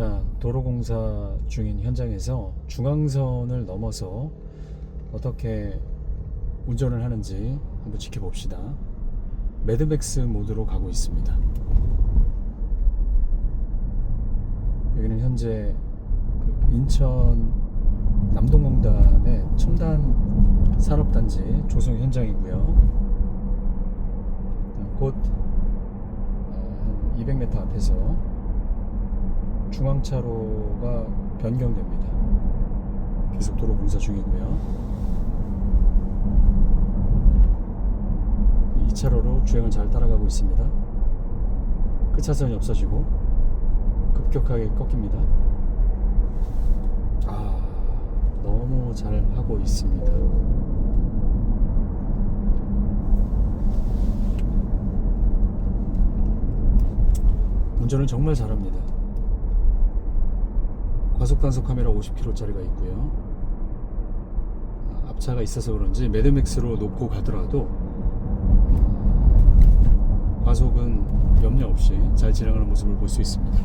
자, 도로공사 중인 현장에서 중앙선을 넘어서 어떻게 운전을 하는지 한번 지켜봅시다. 매드맥스 모드로 가고 있습니다. 여기는 현재 그 인천 남동공단의 첨단 산업단지 조성 현장이고요. 곧 어, 한 200m 앞에서 중앙차로가 변경됩니다. 계속 도로 공사 중이고요. 2차로로 주행을 잘 따라가고 있습니다. 끝차선이 없어지고 급격하게 꺾입니다. 아, 너무 잘 하고 있습니다. 운전을 정말 잘합니다. 과속 단속 카메라 50km짜리가 있고요. 아, 앞차가 있어서 그런지 매드맥스로 놓고 가더라도 과속은 염려 없이 잘 진행하는 모습을 볼 수 있습니다.